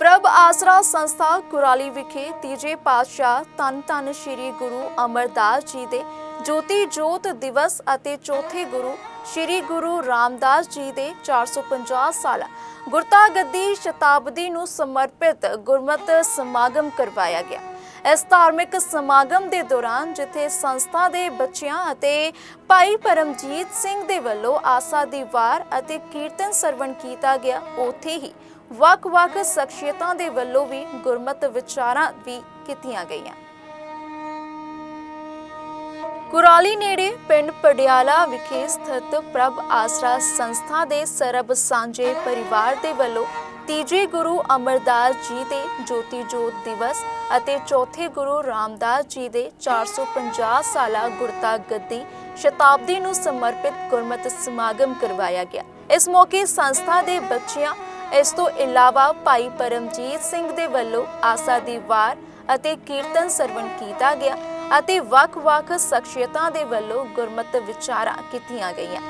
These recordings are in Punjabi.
ਪ੍ਰਭ ਆਸਰਾ ਸੰਸਥਾ ਕੁਰਾਲੀ ਵਿਖੇ ਤੀਜੇ ਪਾਤਸ਼ਾਹ ਧੰਨ ਧੰਨ ਸ੍ਰੀ ਗੁਰੂ ਅਮਰਦਾਸ ਜੀ ਦੇ ਜੋਤੀ ਜੋਤ ਦਿਵਸ ਅਤੇ ਚੌਥੇ ਗੁਰੂ ਸ੍ਰੀ ਗੁਰੂ ਰਾਮਦਾਸ ਜੀ ਦੇ 450 ਸਾਲਾ ਗੁਰਤਾ ਗੱਦੀ ਸ਼ਤਾਬਦੀ ਨੂੰ ਸਮਰਪਿਤ ਗੁਰਮਤ ਸਮਾਗਮ ਕਰਵਾਇਆ ਗਿਆ। ਇਸ ਧਾਰਮਿਕ ਸਮਾਗਮ ਦੇ ਦੌਰਾਨ ਜਿੱਥੇ ਸੰਸਥਾ ਦੇ ਬੱਚਿਆਂ ਅਤੇ ਭਾਈ ਪਰਮਜੀਤ ਸਿੰਘ ਦੇ ਵੱਲੋਂ ਆਸਾ ਦੀ ਵਾਰ ਅਤੇ ਕੀਰਤਨ ਸਰਵਣ ਕੀਤਾ ਗਿਆ, ਉੱਥੇ ਹੀ ਵੱਖ-ਵੱਖ ਸ਼ਖਸੀਅਤਾਂ ਦੇ ਵੱਲੋਂ ਵੀ ਗੁਰਮਤ ਵਿਚਾਰਾਂ ਵੀ ਕੀਤੀਆਂ ਗਈਆਂ। ਕੁਰਾਲੀ ਨੇੜੇ ਪਿੰਡ ਪਡਿਆਲਾ ਵਿਖੇ ਸਥਿਤ ਪ੍ਰਭ ਆਸਰਾ ਸੰਸਥਾ ਦੇ ਸਰਬ ਸਾਂਝੇ ਪਰਿਵਾਰ ਦੇ ਵੱਲੋਂ ਤੀਜੇ ਗੁਰੂ ਅਮਰਦਾਸ ਜੀ ਦੇ ਜੋਤੀ ਜੋਤ ਦਿਵਸ ਅਤੇ ਚੌਥੇ ਗੁਰੂ ਰਾਮਦਾਸ ਜੀ ਦੇ 450 ਸਾਲਾ ਗੁਰਤਾ ਗੱਦੀ ਸ਼ਤਾਬਦੀ ਨੂੰ ਸਮਰਪਿਤ ਗੁਰਮਤਿ ਸਮਾਗਮ ਕਰਵਾਇਆ ਗਿਆ। ਇਸ ਮੌਕੇ ਸੰਸਥਾ ਦੇ ਬੱਚਿਆਂ ਇਸ ਤੋਂ ਇਲਾਵਾ ਭਾਈ ਪਰਮਜੀਤ ਸਿੰਘ ਦੇ ਵੱਲੋਂ ਆਸਾ ਦੀ ਵਾਰ ਅਤੇ ਕੀਰਤਨ ਸਰਵਣ ਕੀਤਾ ਗਿਆ ਅਤੇ ਵੱਖ-ਵੱਖ ਸ਼ਖਸੀਅਤਾਂ ਦੇ ਵੱਲੋਂ ਗੁਰਮਤਿ ਵਿਚਾਰਾਂ ਕੀਤੀਆਂ ਗਈਆਂ।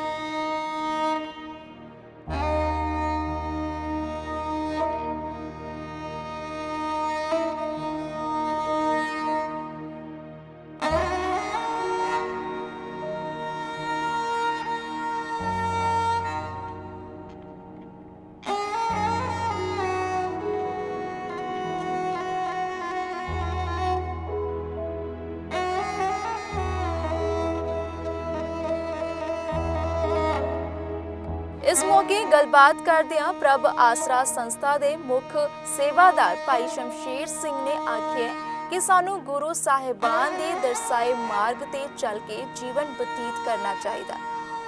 ਇਸ ਮੌਕੇ ਗੱਲਬਾਤ ਕਰਦਿਆਂ ਪ੍ਰਭ ਆਸਰਾ ਸੰਸਥਾ ਦੇ ਮੁੱਖ ਸੇਵਾਦਾਰ ਭਾਈ ਸ਼ਮਸ਼ੀਰ ਸਿੰਘ ਨੇ ਆਖਿਆ ਕਿ ਸਾਨੂੰ ਗੁਰੂ ਸਾਹਿਬਾਨ ਦੇ ਦਰਸਾਏ ਮਾਰਗ ਤੇ ਚੱਲ ਕੇ ਜੀਵਨ ਬਤੀਤ ਕਰਨਾ ਚਾਹੀਦਾ।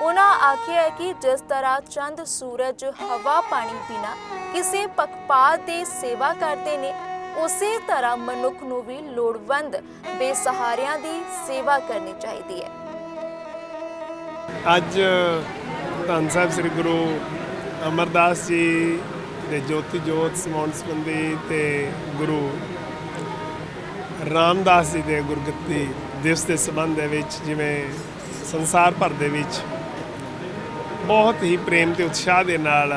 ਉਹਨਾਂ ਆਖਿਆ ਕਿ ਜਿਸ ਤਰ੍ਹਾਂ ਚੰਦ, ਸੂਰਜ, ਹਵਾ, ਪਾਣੀ ਬਿਨਾ ਕਿਸੇ ਪੱਖਪਾਤ ਦੀ ਸੇਵਾ ਕਰਦੇ ਨੇ, ਉਸੇ ਤਰ੍ਹਾਂ ਮਨੁੱਖ ਨੂੰ ਵੀ ਲੋੜਵੰਦ ਬੇਸਹਾਰਿਆਂ ਦੀ ਸੇਵਾ ਕਰਨੀ ਚਾਹੀਦੀ ਹੈ। ਅੱਜ ਧੰਨ ਸਾਹਿਬ ਸ੍ਰੀ ਗੁਰੂ ਅਮਰਦਾਸ ਜੀ ਦੇ ਜੋਤੀ ਜੋਤ ਸਮਾਉਣ ਸੰਬੰਧੀ ਤੇ ਗੁਰੂ ਰਾਮਦਾਸ ਜੀ ਦੇ ਗੁਰਗੱਦੀ ਦਿਵਸ ਦੇ ਸੰਬੰਧ ਦੇ ਵਿੱਚ, ਜਿਵੇਂ ਸੰਸਾਰ ਭਰ ਦੇ ਵਿੱਚ ਬਹੁਤ ਹੀ ਪ੍ਰੇਮ ਤੇ ਉਤਸ਼ਾਹ ਦੇ ਨਾਲ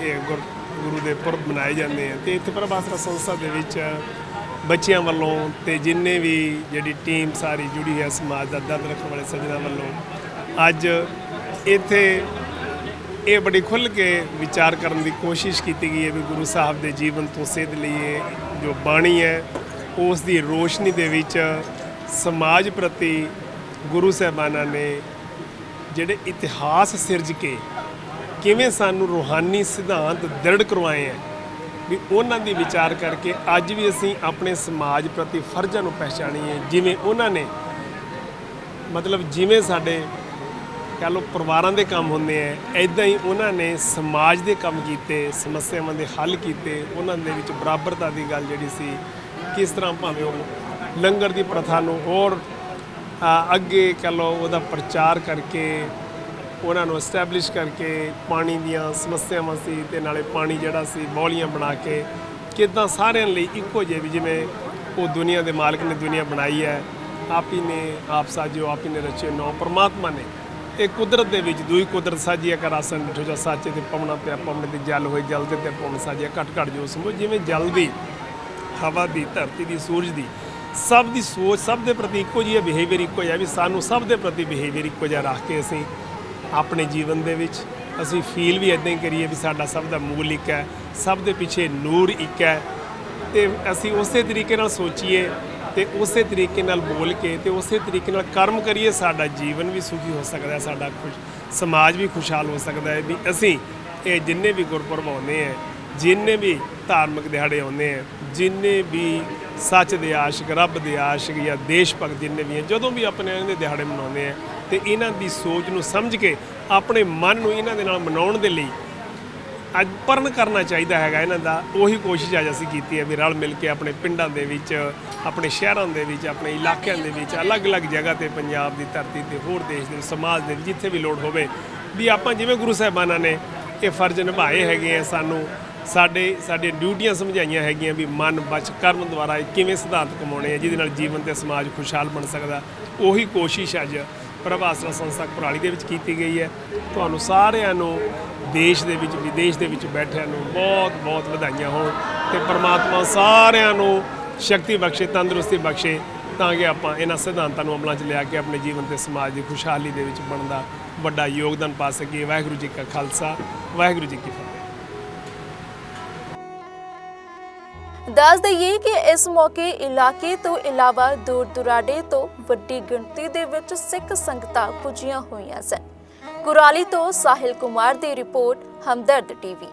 ਇਹ ਗੁਰ, ਗੁਰੂ ਦੇ ਪੁਰਬ ਮਨਾਏ ਜਾਂਦੇ ਆ ਤੇ ਇੱਥੇ ਪ੍ਰਭਾਸਰਾ ਸੰਸਥਾ ਦੇ ਵਿੱਚ ਬੱਚਿਆਂ ਵੱਲੋਂ ਤੇ ਜਿੰਨੇ ਵੀ ਜਿਹੜੀ ਟੀਮ ਸਾਰੀ ਜੁੜੀ ਹੈ ਸਮਾਜ ਦਾ ਦਰਦ ਰੱਖਣ ਵਾਲੇ ਸੱਜਣਾ ਵੱਲੋਂ, ਅੱਜ ਇੱਥੇ ਇਹ ਬੜੀ ਖੁੱਲ੍ਹ ਕੇ ਵਿਚਾਰ ਕਰਨ ਦੀ ਕੋਸ਼ਿਸ਼ ਕੀਤੀ ਗਈ ਹੈ ਵੀ ਗੁਰੂ ਸਾਹਿਬ ਦੇ ਜੀਵਨ ਤੋਂ ਸਿੱਧ ਲਈਏ, ਜੋ ਬਾਣੀ ਹੈ, ਉਸ ਦੀ ਰੋਸ਼ਨੀ ਦੇ ਵਿੱਚ ਸਮਾਜ ਪ੍ਰਤੀ ਗੁਰੂ ਸਾਹਿਬਾਨਾਂ ਨੇ ਜਿਹੜੇ ਇਤਿਹਾਸ ਸਿਰਜ ਕੇ ਕਿਵੇਂ ਸਾਨੂੰ ਰੂਹਾਨੀ ਸਿਧਾਂਤ ਦ੍ਰਿੜ ਕਰਵਾਏ ਹੈ, ਵੀ ਉਹਨਾਂ ਦੀ ਵਿਚਾਰ ਕਰਕੇ ਅੱਜ ਵੀ ਅਸੀਂ ਆਪਣੇ ਸਮਾਜ ਪ੍ਰਤੀ ਫਰਜ਼ਾਂ ਨੂੰ ਪਹਿਚਾਣੀਏ ਜਿਵੇਂ ਉਹਨਾਂ ਨੇ ਮਤਲਬ ਜਿਵੇਂ ਸਾਡੇ ਕਹ ਲਓ ਪਰਿਵਾਰਾਂ ਦੇ ਕੰਮ ਹੁੰਦੇ ਆ ਐਦਾਂ ਹੀ ਉਹਨਾਂ ਨੇ ਸਮਾਜ ਦੇ ਕੰਮ ਕੀਤੇ, ਸਮੱਸਿਆਵਾਂ ਦੇ ਹੱਲ ਕੀਤੇ, ਉਹਨਾਂ ਦੇ ਵਿੱਚ ਬਰਾਬਰਤਾ ਦੀ ਗੱਲ ਜਿਹੜੀ ਸੀ, ਕਿਸ ਤਰ੍ਹਾਂ ਭਾਵੇਂ ਉਹ ਲੰਗਰ ਦੀ ਪ੍ਰਥਾ ਨੂੰ ਹੋਰ ਅੱਗੇ ਕਹ ਲਓ ਉਹਦਾ ਪ੍ਰਚਾਰ ਕਰਕੇ, ਉਹਨਾਂ ਨੂੰ ਐਸਟੈਬਲਿਸ਼ ਕਰਕੇ ਪਾਣੀ ਦੀਆਂ ਸਮੱਸਿਆਵਾਂ ਸੀ ਤੇ ਨਾਲੇ ਪਾਣੀ ਜਿਹੜਾ ਸੀ ਬੌਲੀਆਂ ਬਣਾ ਕੇ, ਕਿਦਾਂ ਸਾਰਿਆਂ ਲਈ ਇੱਕੋ ਜਿਹੇ ਵੀ ਜਿਵੇਂ ਉਹ ਦੁਨੀਆ ਦੇ ਮਾਲਕ ਨੇ ਦੁਨੀਆ ਬਣਾਈ ਹੈ, ਆਪ ਹੀ ਨੇ, ਆਪ ਸਾਜਿਓ, ਆਪ ਹੀ ਨੇ ਰਚੇ ਨੋ ਪਰਮਾਤਮਾ ਨੇ। ਇਹ ਕੁਦਰਤ ਦੇ ਵਿੱਚ ਦੂਈ ਕੁਦਰਤ ਸਾਜੀ ਕਰ ਆਸਨ ਡਿਠੋ ਜਾ ਸਾਚੇ ਤੇ ਪਵਣਾ ਪਿਆ, ਪਵਨ ਤੇ ਜਲ ਹੋਏ ਜਲ ਦੇ ਤੇ ਪਵਨ ਸਾਜਿਆ ਘਟ ਘਟ ਜੋ ਸਮੋ ਜਿਵੇਂ ਜਲ ਦੀ, ਹਵਾ ਦੀ, ਧਰਤੀ ਦੀ, ਸੂਰਜ ਦੀ, ਸਭ ਦੀ ਸੋਚ, ਸਭ ਦੇ ਪ੍ਰਤੀ ਇੱਕੋ ਜਿਹੀ ਬਿਹੇਵੀਅਰ ਇੱਕੋ ਜਿਹਾ ਵੀ ਸਾਨੂੰ ਸਭ ਦੇ ਪ੍ਰਤੀ ਬਿਹੇਵੀਅਰ ਇੱਕੋ ਜਿਹਾ ਰੱਖ ਕੇ ਅਸੀਂ ਆਪਣੇ ਜੀਵਨ ਦੇ ਵਿੱਚ, ਅਸੀਂ ਫੀਲ ਵੀ ਇਦਾਂ ਹੀ ਕਰੀਏ ਵੀ ਸਾਡਾ ਸਭ ਦਾ ਮੂਲ ਇੱਕ ਹੈ, ਸਭ ਦੇ ਪਿੱਛੇ ਨੂਰ ਇੱਕ ਹੈ ਤੇ ਅਸੀਂ ਉਸੇ ਤਰੀਕੇ ਨਾਲ ਸੋਚੀਏ ਤੇ ਉਸੇ ਤਰੀਕੇ ਨਾਲ ਬੋਲ ਕੇ ਤੇ ਉਸੇ ਤਰੀਕੇ ਨਾਲ ਕਰਮ ਕਰੀਏ, ਸਾਡਾ ਜੀਵਨ ਵੀ ਸੁਖੀ ਹੋ ਸਕਦਾ ਹੈ, ਸਾਡਾ ਖੁਸ਼ ਸਮਾਜ ਵੀ ਖੁਸ਼ਹਾਲ ਹੋ ਸਕਦਾ ਹੈ ਵੀ ਅਸੀਂ ਇਹ ਜਿੰਨੇ ਵੀ ਗੁਰਪੁਰਬ ਆਉਂਦੇ ਆ ਜਿੰਨੇ ਵੀ ਧਾਰਮਿਕ ਦਿਹਾੜੇ ਆਉਂਦੇ ਆ ਜਿੰਨੇ ਵੀ ਸੱਚ ਦੇ ਆਸ਼ਿਕ, ਰੱਬ ਦੇ ਆਸ਼ਿਕ ਜਾਂ ਦੇਸ਼ ਭਗਤ ਜਿੰਨੇ ਵੀ ਆ ਜਦੋਂ ਵੀ ਆਪਣੇ ਇਹਨਾਂ ਦੇ ਦਿਹਾੜੇ ਮਨਾਉਂਦੇ ਆ ਤੇ ਇਹਨਾਂ ਦੀ ਸੋਚ ਨੂੰ ਸਮਝ ਕੇ ਆਪਣੇ ਮਨ ਨੂੰ ਇਹਨਾਂ ਦੇ ਨਾਲ ਮਨਾਉਣ ਦੇ ਲਈ ਅੱਜ ਪਰਨ ਕਰਨਾ ਚਾਹੀਦਾ ਹੈਗਾ ਇਹਨਾਂ ਦਾ। ਉਹੀ ਕੋਸ਼ਿਸ਼ ਅੱਜ ਅਸੀਂ ਕੀਤੀ ਹੈ ਵੀ ਰਲ ਮਿਲ ਕੇ ਆਪਣੇ ਪਿੰਡਾਂ ਦੇ ਵਿੱਚ, ਆਪਣੇ ਸ਼ਹਿਰਾਂ ਦੇ ਵਿੱਚ, ਆਪਣੇ ਇਲਾਕਿਆਂ ਦੇ ਵਿੱਚ, ਅਲੱਗ-ਅਲੱਗ ਜਗ੍ਹਾ ਤੇ ਪੰਜਾਬ ਦੀ ਧਰਤੀ ਤੇ ਹੋਰ ਦੇਸ਼ ਦੇ, ਸਮਾਜ ਦੇ ਜਿੱਥੇ ਵੀ ਲੋੜ ਹੋਵੇ, ਵੀ ਆਪਾਂ ਜਿਵੇਂ ਗੁਰੂ ਸਾਹਿਬਾਨਾਂ ਨੇ ਇਹ ਫਰਜ਼ ਨਿਭਾਏ ਹੈਗੇ ਆ ਸਾਨੂੰ, ਸਾਡੇ ਸਾਡੇ ਡਿਊਟੀਆਂ ਸਮਝਾਈਆਂ ਹੈਗੀਆਂ ਵੀ ਮਨ ਬਚ ਕਰਮ ਦੁਆਰਾ ਇਹ ਕਿਵੇਂ ਸਿਧਾਂਤ ਕਮਾਉਣੇ ਆ, ਜਿਹਦੇ ਨਾਲ ਜੀਵਨ ਤੇ ਸਮਾਜ ਖੁਸ਼ਹਾਲ ਬਣ ਸਕਦਾ। ਉਹੀ ਕੋਸ਼ਿਸ਼ ਅੱਜ ਪ੍ਰਭਾਸਰਾ ਸੰਸਥਾ ਕੁਰਾਲੀ ਦੇ ਵਿੱਚ ਕੀਤੀ ਗਈ ਹੈ। ਤੁਹਾਨੂੰ ਸਾਰਿਆਂ ਨੂੰ ਦੇਸ਼ ਦੇ ਵਿੱਚ, ਵਿਦੇਸ਼ ਦੇ ਵਿੱਚ ਬੈਠਿਆਂ ਨੂੰ ਬਹੁਤ ਬਹੁਤ ਵਧਾਈਆਂ ਹੋਣ ਤੇ ਪ੍ਰਮਾਤਮਾ ਸਾਰਿਆਂ ਨੂੰ ਸ਼ਕਤੀ ਬਖਸ਼ੇ, ਤੰਦਰੁਸਤੀ ਬਖਸ਼ੇ ਤਾਂ ਕਿ ਆਪਾਂ ਇਹਨਾਂ ਸਿਧਾਂਤਾਂ ਨੂੰ ਅਮਲਾਂ 'ਚ ਲਿਆ ਕੇ ਆਪਣੇ ਜੀਵਨ ਤੇ ਸਮਾਜ ਦੀ ਖੁਸ਼ਹਾਲੀ ਦੇ ਵਿੱਚ ਬਣਨ ਦਾ ਵੱਡਾ ਯੋਗਦਾਨ ਪਾ ਸਕੀਏ। ਵਾਹਿਗੁਰੂ ਜੀ ਕਾ ਖਾਲਸਾ, ਵਾਹਿਗੁਰੂ ਜੀ ਕੀ ਫਤਿਹ। ਦੱਸ ਦਈਏ ਕਿ ਇਸ ਮੌਕੇ ਇਲਾਕੇ ਤੋਂ ਇਲਾਵਾ ਦੂਰ ਦੁਰਾਡੇ ਤੋਂ ਵੱਡੀ ਗਿਣਤੀ ਦੇ ਵਿੱਚ ਸਿੱਖ ਸੰਗਤਾਂ ਪੁੱਜੀਆਂ ਹੋਈਆਂ ਸਨ। ਕੁਰਾਲੀ ਤੋਂ ਸਾਹਿਲ ਕੁਮਾਰ ਦੀ ਰਿਪੋਰਟ ਹਮਦਰਦ ਟੀਵੀ